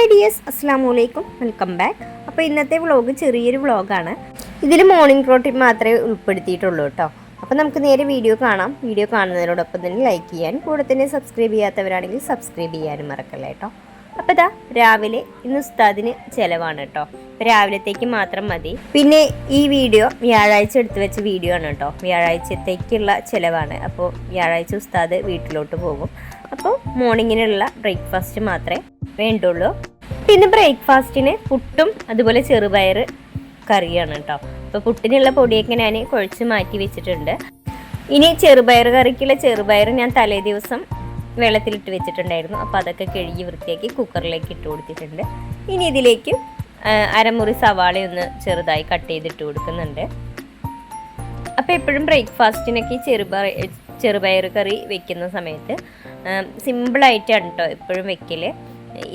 Hi dears അസ്സാം വലൈക്കും welcome back അപ്പോൾ ഇന്നത്തെ വ്ളോഗ് ചെറിയൊരു വ്ളോഗാണ് ഇതിൽ മോർണിംഗ് പ്രോട്ടീൻ മാത്രമേ ഉൾപ്പെടുത്തിയിട്ടുള്ളൂ കേട്ടോ. അപ്പോൾ നമുക്ക് നേരെ വീഡിയോ കാണാം. വീഡിയോ കാണുന്നതിനോടൊപ്പം തന്നെ ലൈക്ക് ചെയ്യാൻ കൂടെ തന്നെ സബ്സ്ക്രൈബ് ചെയ്യാത്തവരാണെങ്കിൽ സബ്സ്ക്രൈബ് ചെയ്യാനും മറക്കല്ലേ കേട്ടോ. അപ്പോൾ ഇതാ രാവിലെ ഇന്ന് ഉസ്താദിന് ചിലവാണ് കേട്ടോ രാവിലത്തേക്ക് മാത്രം മതി. പിന്നെ ഈ വീഡിയോ വ്യാഴാഴ്ച എടുത്തു വെച്ച വീഡിയോ ആണ് കേട്ടോ വ്യാഴാഴ്ചത്തേക്കുള്ള ചിലവാണ്. അപ്പോൾ വ്യാഴാഴ്ച ഉസ്താദ് വീട്ടിലോട്ട് പോകും. അപ്പോൾ മോർണിങ്ങിനുള്ള ബ്രേക്ക്ഫാസ്റ്റ് മാത്രമേ വേണ്ടുള്ളൂ. പിന്നെ ബ്രേക്ക്ഫാസ്റ്റിന് പുട്ടും അതുപോലെ ചെറുപയർ കറിയാണ് കേട്ടോ അപ്പോൾ പുട്ടിനുള്ള പൊടിയൊക്കെ ഞാൻ കുഴച്ച് മാറ്റി വെച്ചിട്ടുണ്ട്. ഇനി ചെറുപയർ കറിക്കുള്ള ചെറുപയർ ഞാൻ തലേ ദിവസം വെള്ളത്തിലിട്ട് വെച്ചിട്ടുണ്ടായിരുന്നു. അപ്പോൾ അതൊക്കെ കഴുകി വൃത്തിയാക്കി കുക്കറിലേക്ക് ഇട്ട് കൊടുത്തിട്ടുണ്ട്. ഇനി ഇതിലേക്ക് അരമുറി സവാള ഒന്ന് ചെറുതായി കട്ട് ചെയ്തിട്ട് കൊടുക്കുന്നുണ്ട്. അപ്പോൾ എപ്പോഴും ബ്രേക്ക്ഫാസ്റ്റിനൊക്കെ ചെറുപയർ ചെറുപയർ കറി വെക്കുന്ന സമയത്ത് സിമ്പിളായിട്ടാണ് കേട്ടോ എപ്പോഴും വെക്കൽ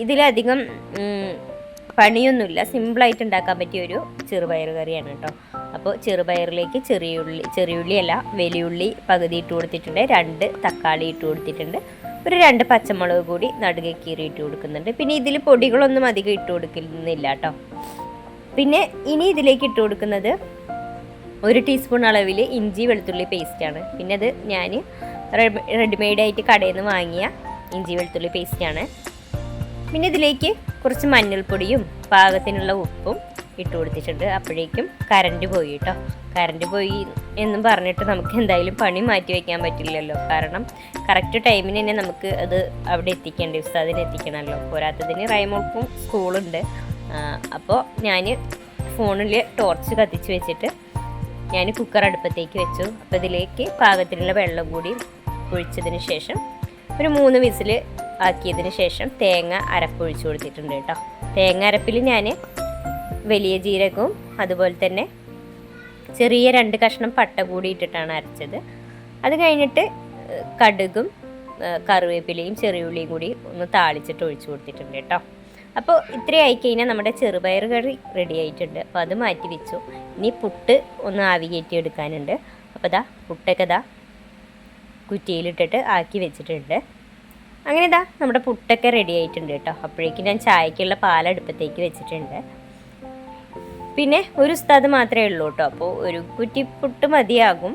ഇതിലധികം പണിയൊന്നുമില്ല. സിമ്പിളായിട്ട് ഉണ്ടാക്കാൻ പറ്റിയ ഒരു ചെറുപയർ കറിയാണ് കേട്ടോ അപ്പോൾ ചെറുപയറിലേക്ക് ചെറിയുള്ളി ചെറിയുള്ളി അല്ല വലിയുള്ളി പകുതി ഇട്ട് കൊടുത്തിട്ടുണ്ട്. രണ്ട് തക്കാളി ഇട്ട് കൊടുത്തിട്ടുണ്ട്. ഒരു രണ്ട് പച്ചമുളക് കൂടി നടുകെ കീറി ഇട്ട് കൊടുക്കുന്നുണ്ട്. പിന്നെ ഇതിൽ പൊടികളൊന്നും അധികം ഇട്ട് കൊടുക്കുന്നില്ല കേട്ടോ പിന്നെ ഇനി ഇതിലേക്ക് ഇട്ട് കൊടുക്കുന്നത് ഒരു ടീസ്പൂൺ അളവിൽ ഇഞ്ചി വെളുത്തുള്ളി പേസ്റ്റാണ് പിന്നെ അത് ഞാൻ റെഡിമെയ്ഡായിട്ട് കടയിൽ നിന്ന് വാങ്ങിയ ഇഞ്ചി വെളുത്തുള്ളി പേസ്റ്റാണ് പിന്നെ ഇതിലേക്ക് കുറച്ച് മഞ്ഞൾപ്പൊടിയും പാകത്തിനുള്ള ഉപ്പും ഇട്ട് കൊടുത്തിട്ടുണ്ട്. അപ്പോഴേക്കും കറണ്ട് പോയി കേട്ടോ കറണ്ട് പോയി എന്നും പറഞ്ഞിട്ട് നമുക്ക് എന്തായാലും പണി മാറ്റി വയ്ക്കാൻ പറ്റില്ലല്ലോ. കാരണം കറക്റ്റ് ടൈമിന് തന്നെ നമുക്ക് അത് അവിടെ എത്തിക്കേണ്ടി ഉസ്താദിന് എത്തിക്കണമല്ലോ. പോരാത്തതിന് റൈമോൾക്കും സ്കൂളുണ്ട് അപ്പോൾ ഞാൻ ഫോണിൽ ടോർച്ച് കത്തിച്ച് വെച്ചിട്ട് ഞാൻ കുക്കർ അടുപ്പത്തേക്ക് വെച്ചു. അപ്പോൾ ഇതിലേക്ക് പാകത്തിനുള്ള വെള്ളം കൂടി ഒഴിച്ചതിന് ശേഷം ഒരു മൂന്ന് വിസിൽ ആക്കിയതിന് ശേഷം തേങ്ങ അരപ്പൊഴിച്ച് കൊടുത്തിട്ടുണ്ട് കേട്ടോ തേങ്ങ അരപ്പിൽ ഞാൻ വലിയ ജീരകവും അതുപോലെ തന്നെ ചെറിയ രണ്ട് കഷ്ണം പട്ട കൂടി ഇട്ടിട്ടാണ് അരച്ചത്. അത് കഴിഞ്ഞിട്ട് കടുകും കറിവേപ്പിലയും ചെറിയുള്ളിയും കൂടി ഒന്ന് താളിച്ചിട്ട് ഒഴിച്ചു കൊടുത്തിട്ടുണ്ട് കേട്ടോ. അപ്പോൾ ഇത്രയായി കഴിഞ്ഞാൽ നമ്മുടെ ചെറുപയർ കറി റെഡി ആയിട്ടുണ്ട്. അപ്പോൾ അത് മാറ്റി വെച്ചു. ഇനി പുട്ട് ഒന്ന് ആവി കയറ്റി എടുക്കാനുണ്ട്. അപ്പോൾ ദാ പുട്ടൊക്കെ ദാ കുറ്റിയിലിട്ടിട്ട് ആക്കി വെച്ചിട്ടുണ്ട്. അങ്ങനെ ദാ നമ്മുടെ പുട്ടൊക്കെ റെഡി ആയിട്ടുണ്ട് കേട്ടോ. അപ്പോഴേക്കും ഞാൻ ചായക്കുള്ള പാലടുപ്പത്തേക്ക് വെച്ചിട്ടുണ്ട്. പിന്നെ ഒരു ഉസ്താദ് മാത്രമേ ഉള്ളൂ കേട്ടോ അപ്പോൾ ഒരു കുറ്റിപ്പുട്ട് മതിയാകും.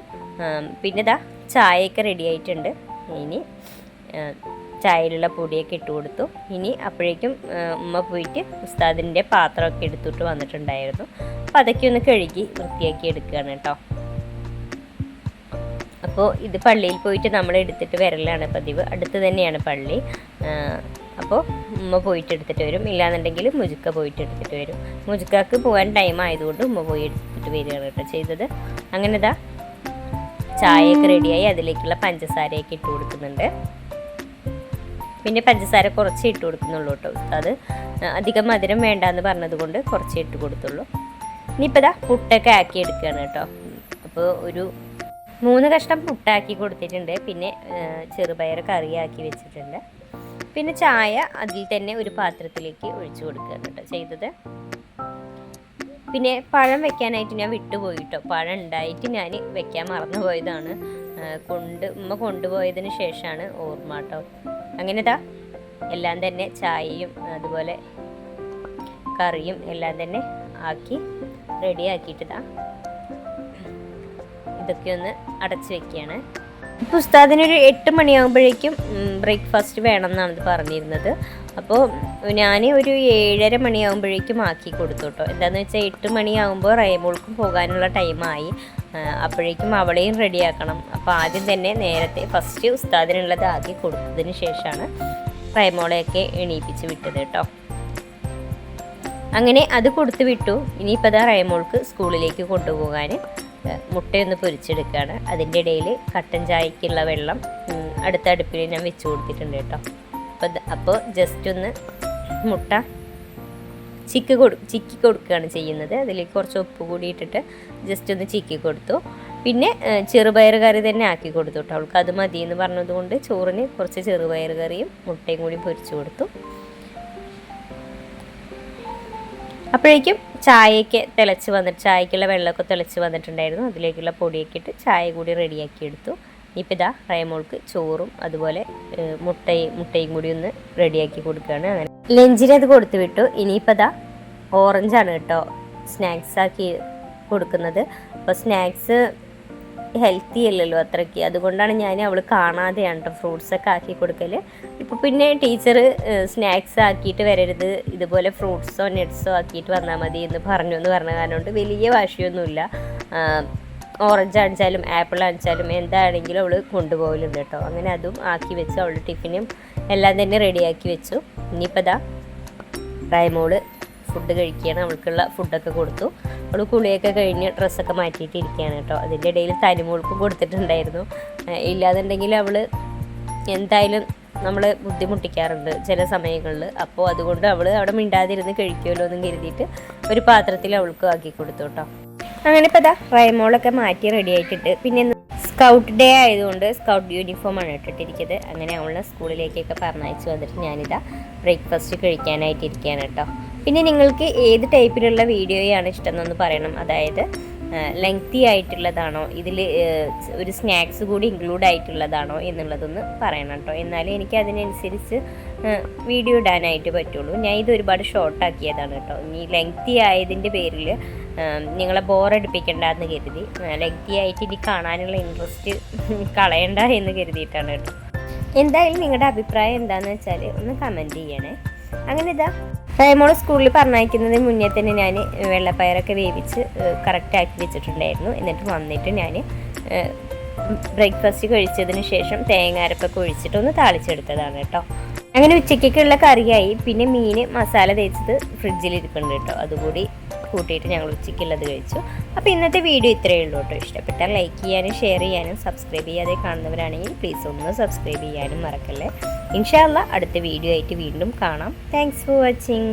പിന്നെ ഇതാ ചായയൊക്കെ റെഡി ആയിട്ടുണ്ട്. ഇനി ചായയിലുള്ള പൊടിയൊക്കെ ഇട്ട് കൊടുത്തു. ഇനി അപ്പോഴേക്കും ഉമ്മ പോയിട്ട് ഉസ്താദിന്റെ പാത്രമൊക്കെ എടുത്തിട്ട് വന്നിട്ടുണ്ടായിരുന്നു. അപ്പോൾ അതൊക്കെ ഒന്ന് കഴുകി വൃത്തിയാക്കി എടുക്കുകയാണ് കേട്ടോ അപ്പോൾ ഇത് പള്ളിയിൽ പോയിട്ട് നമ്മൾ എടുത്തിട്ട് വരലാണ് പതിവ്. അടുത്ത് തന്നെയാണ് പള്ളി. അപ്പോൾ ഉമ്മ പോയിട്ട് എടുത്തിട്ട് വരും. ഇല്ലാന്നുണ്ടെങ്കിൽ മുജുക്ക പോയിട്ട് എടുത്തിട്ട് വരും. മുജുക്കാക്ക് പോകാൻ ടൈം ആയതുകൊണ്ട് ഉമ്മ പോയി എടുത്തിട്ട് വരികയാണ് കേട്ടോ ചെയ്തത്. അങ്ങനെ ഇതാ ചായയൊക്കെ റെഡിയായി അതിലേക്കുള്ള പഞ്ചസാരയൊക്കെ ഇട്ട് കൊടുക്കുന്നുണ്ട്. പിന്നെ പഞ്ചസാര കുറച്ച് ഇട്ട് കൊടുക്കുന്നുള്ളൂ കേട്ടോ അത് അധികം മധുരം വേണ്ട എന്ന് പറഞ്ഞതുകൊണ്ട് കുറച്ച് ഇട്ട് കൊടുത്തുള്ളൂ. ഇനിയിപ്പോൾ ഇതാ പുട്ടൊക്കെ ആക്കി എടുക്കുകയാണ് കേട്ടോ. അപ്പോൾ ഒരു മൂന്ന് കഷ്ണം പുട്ടാക്കി കൊടുത്തിട്ടുണ്ട്. പിന്നെ ചെറുപയർ കറിയാക്കി വെച്ചിട്ടുണ്ട്. പിന്നെ ചായ അതിൽ തന്നെ ഒരു പാത്രത്തിലേക്ക് ഒഴിച്ചു കൊടുക്കുകയാണ് കേട്ടോ ചെയ്തത്. പിന്നെ പഴം വെക്കാനായിട്ട് ഞാൻ വിട്ടുപോയിട്ടോ. പഴം ഉണ്ടായിട്ട് ഞാൻ വെക്കാൻ മറന്നുപോയതാണ്. പോയതാണ് കൊണ്ട് ഉമ്മ കൊണ്ടുപോയതിന് ശേഷമാണ് ഓർമ്മ കേട്ടോ. അങ്ങനെ ഇതാ എല്ലാം തന്നെ ചായയും അതുപോലെ കറിയും എല്ലാം തന്നെ ആക്കി റെഡി ആക്കിയിട്ടതാ ഇതൊക്കെ ഒന്ന് അടച്ചു വെക്കുകയാണ്. ഇപ്പോൾ ഉസ്താദിനൊരു എട്ട് മണിയാകുമ്പോഴേക്കും ബ്രേക്ക്ഫാസ്റ്റ് വേണം എന്നാണ് പറഞ്ഞിരുന്നത്. അപ്പോൾ ഞാൻ ഒരു ഏഴര മണിയാകുമ്പോഴേക്കും ആക്കി കൊടുത്തു കേട്ടോ എന്താണെന്ന് വെച്ചാൽ എട്ട് മണിയാകുമ്പോൾ റൈമോൾക്കും പോകാനുള്ള ടൈമായി. അപ്പോഴേക്കും അവളെയും റെഡിയാക്കണം. അപ്പോൾ ആദ്യം തന്നെ നേരത്തെ ഫസ്റ്റ് ഉസ്താദിനുള്ളത് ആക്കി കൊടുത്തതിന് ശേഷമാണ് റൈമോളെയൊക്കെ എണീപ്പിച്ച് വിട്ടത് കേട്ടോ. അങ്ങനെ അത് കൊടുത്തു വിട്ടു. ഇനിയിപ്പോൾ അതാ റൈമോൾക്ക് സ്കൂളിലേക്ക് കൊണ്ടുപോകാൻ മുട്ടയൊന്ന് പൊരിച്ചെടുക്കുകയാണ്. അതിന്റെ ഇടയിൽ കട്ടൻ ചായക്കുള്ള വെള്ളം അടുത്ത അടുപ്പിൽ ഞാൻ വെച്ച് കൊടുത്തിട്ടുണ്ട് കേട്ടോ. അപ്പോൾ അപ്പോൾ ജസ്റ്റ് ഒന്ന് മുട്ട ചിക്ക് കൊടു ചിക്കി കൊടുക്കുകയാണ് ചെയ്യുന്നത്. അതിലേക്ക് കുറച്ച് ഉപ്പ് കൂടി ഇട്ടിട്ട് ജസ്റ്റ് ഒന്ന് ചിക്കി കൊടുത്തു. പിന്നെ ചെറുപയർ കറി തന്നെ ആക്കി കൊടുത്തു കേട്ടോ. അവൾക്ക് അത് മതി എന്ന് പറഞ്ഞതുകൊണ്ട് ചോറിന് കുറച്ച് ചെറുപയർ കറിയും മുട്ടയും കൂടി പൊരിച്ചു കൊടുത്തു. അപ്പോഴേക്കും ചായയൊക്കെ തിളച്ച് വന്നിട്ട് ചായക്കുള്ള വെള്ളമൊക്കെ തിളച്ച് വന്നിട്ടുണ്ടായിരുന്നു. അതിലേക്കുള്ള പൊടിയൊക്കെ ഇട്ട് ചായ കൂടി റെഡിയാക്കി എടുത്തു. ഇനിയിപ്പോൾ ഇതാ റയമോൾക്ക് ചോറും അതുപോലെ മുട്ടയും മുട്ടയും കൂടി ഒന്ന് റെഡിയാക്കി കൊടുക്കുകയാണ്. അങ്ങനെ ലഞ്ചിന് അത് കൊടുത്തു വിട്ടു. ഇനിയിപ്പോൾ ഇതാ ഓറഞ്ചാണ് കേട്ടോ സ്നാക്സ് ആക്കി കൊടുക്കുന്നത്. അപ്പോൾ സ്നാക്സ് ഹെൽത്തി അല്ലല്ലോ അത്രയ്ക്ക്. അതുകൊണ്ടാണ് ഞാൻ അവൾ കാണാതെയാണ് കേട്ടോ ഫ്രൂട്ട്സൊക്കെ ആക്കി കൊടുക്കൽ ഇപ്പോൾ പിന്നെ ടീച്ചർ സ്നാക്സ് ആക്കിയിട്ട് വരരുത്. ഇതുപോലെ ഫ്രൂട്ട്സോ നട്ട്സോ ആക്കിയിട്ട് വന്നാൽ മതി എന്ന് പറഞ്ഞു എന്ന് പറഞ്ഞ കാരണം കൊണ്ട് വലിയ വാശിയൊന്നുമില്ല. ഓറഞ്ച് ആണിച്ചാലും ആപ്പിൾ ആണിച്ചാലും എന്താണെങ്കിലും അവൾ കൊണ്ടുപോകലുണ്ട് കേട്ടോ അങ്ങനെ അതും ആക്കി വെച്ച് അവളുടെ ടിഫിനും എല്ലാം തന്നെ റെഡിയാക്കി വെച്ചു. ഇനിയിപ്പോൾ ദാ റൈമോൾ ഫുഡ് കഴിക്കുകയാണ്. അവൾക്കുള്ള ഫുഡൊക്കെ കൊടുത്തു. അവൾ കുളിയൊക്കെ കഴിഞ്ഞ് ഡ്രസ്സൊക്കെ മാറ്റിയിട്ട് ഇരിക്കുകയാണ് കേട്ടോ. അതിന്റെ ഇടയിൽ തനിമോൾക്കും കൊടുത്തിട്ടുണ്ടായിരുന്നു. ഇല്ലാന്നുണ്ടെങ്കിൽ അവൾ എന്തായാലും നമ്മൾ ബുദ്ധിമുട്ടിക്കാറുണ്ട് ചില സമയങ്ങളിൽ. അപ്പോൾ അതുകൊണ്ട് അവൾ അവിടെ മിണ്ടാതിരുന്ന് കഴിക്കുമല്ലോ എന്നും കരുതിയിട്ട് ഒരു പാത്രത്തിൽ അവൾക്ക് ആക്കി കൊടുത്തു കേട്ടോ. അങ്ങനെ ഇപ്പോൾ ഇതാ റൈമോളൊക്കെ മാറ്റി റെഡി ആയിട്ടിട്ട് പിന്നെ സ്കൗട്ട് ഡേ ആയതുകൊണ്ട് സ്കൗട്ട് യൂണിഫോമാണ് ഇട്ടിട്ടിരിക്കുന്നത്. അങ്ങനെ അവളെ സ്കൂളിലേക്കൊക്കെ പറഞ്ഞയച്ചു വന്നിട്ട് ഞാനിതാ ബ്രേക്ക്ഫാസ്റ്റ് കഴിക്കാനായിട്ടിരിക്കുകയാണ് കേട്ടോ. പിന്നെ നിങ്ങൾക്ക് ഏത് ടൈപ്പിലുള്ള വീഡിയോയാണ് ഇഷ്ടം എന്നൊന്ന് പറയണം. അതായത് ലെങ്തി ആയിട്ടുള്ളതാണോ ഇതിൽ ഒരു സ്നാക്സ് കൂടി ഇൻക്ലൂഡ് ആയിട്ടുള്ളതാണോ എന്നുള്ളതൊന്ന് പറയണം കേട്ടോ. എന്നാലേ എനിക്ക് അതിനനുസരിച്ച് വീഡിയോ ഇടാനായിട്ട് പറ്റുള്ളൂ. ഞാൻ ഇത് ഒരുപാട് ഷോർട്ട് ആക്കിയതാണ് കേട്ടോ. ഇനി ലെങ്തി ആയതിന്റെ പേരിൽ നിങ്ങളെ ബോറടിപ്പിക്കണ്ട എന്ന് കരുതി ലെങ്തി ആയിട്ട് ഇനി കാണാനുള്ള ഇൻട്രസ്റ്റ് കളയണ്ട എന്ന് കരുതിയിട്ടാണ് കേട്ടോ. എന്തായാലും നിങ്ങളുടെ അഭിപ്രായം എന്താണെന്ന് വെച്ചാൽ ഒന്ന് കമന്റ് ചെയ്യണേ. അങ്ങനെ ഇതാ. റൈമോൾ സ്കൂളിൽ പറഞ്ഞയക്കുന്നതിന് മുന്നേ തന്നെ ഞാൻ വെള്ളപ്പയറൊക്കെ വേവിച്ച് കറക്റ്റ് ആക്കി വെച്ചിട്ടുണ്ടായിരുന്നു. എന്നിട്ട് വന്നിട്ട് ഞാൻ ബ്രേക്ക്ഫാസ്റ്റ് കഴിച്ചതിന് ശേഷം തേങ്ങാരപ്പൊക്കെ ഒഴിച്ചിട്ട് ഒന്ന് താളിച്ചെടുത്തതാണ് കേട്ടോ. അങ്ങനെ ഉച്ചയ്ക്കൊക്കെയുള്ള കറിയായി. പിന്നെ മീൻ മസാല തേച്ചത് ഫ്രിഡ്ജിൽ ഇരിക്കുന്നുണ്ട് കേട്ടോ. അതുകൂടി കൂട്ടിയിട്ട് ഞങ്ങൾ ഉച്ചയ്ക്കുള്ളത് കഴിച്ചു. അപ്പോൾ ഇന്നത്തെ വീഡിയോ ഇത്രയേ ഉള്ളൂ കേട്ടോ. ഇഷ്ടപ്പെട്ടാൽ ലൈക്ക് ചെയ്യാനും ഷെയർ ചെയ്യാനും സബ്സ്ക്രൈബ് ചെയ്യാതെ കാണുന്നവരാണെങ്കിൽ പ്ലീസ് ഒന്ന് സബ്സ്ക്രൈബ് ചെയ്യാനും മറക്കല്ലേ. ഇൻഷാല്ല അടുത്ത വീഡിയോ ആയിട്ട് വീണ്ടും കാണാം. Thanks for watching